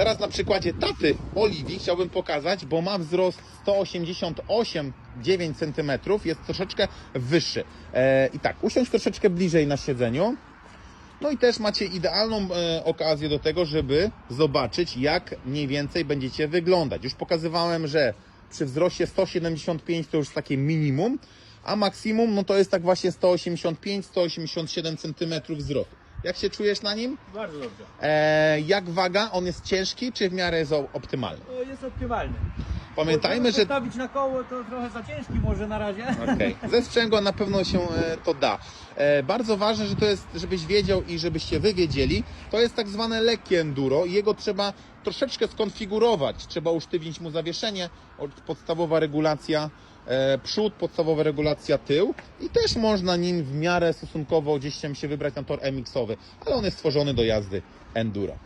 Teraz na przykładzie taty Oliwii chciałbym pokazać, bo ma wzrost 188,9 cm, jest troszeczkę wyższy. E, I tak, usiądź troszeczkę bliżej na siedzeniu. No i też macie idealną e, okazję do tego, żeby zobaczyć, jak mniej więcej będziecie wyglądać. Już pokazywałem, że przy wzroście 175 to już takie minimum, a maksimum no to jest tak właśnie 185-187 cm wzrostu. Jak się czujesz na nim? Bardzo dobrze. E, jak waga? On jest ciężki, czy w miarę jest o- optymalny? To jest optymalny. Pamiętajmy, że Postawić na koło to trochę za ciężki może na razie. Okej. Ze sprzęgła na pewno się e, to da. E, Bardzo ważne, że to jest, żebyś wiedział i żebyście wy wiedzieli, to jest tak zwane lekkie enduro i jego trzeba troszeczkę skonfigurować. Trzeba usztywnić mu zawieszenie, od- podstawowa regulacja e, przód, podstawowa regulacja tył i też można nim w miarę stosunkowo gdzieś się wybrać na tor MX-owy, ale on jest stworzony do jazdy enduro.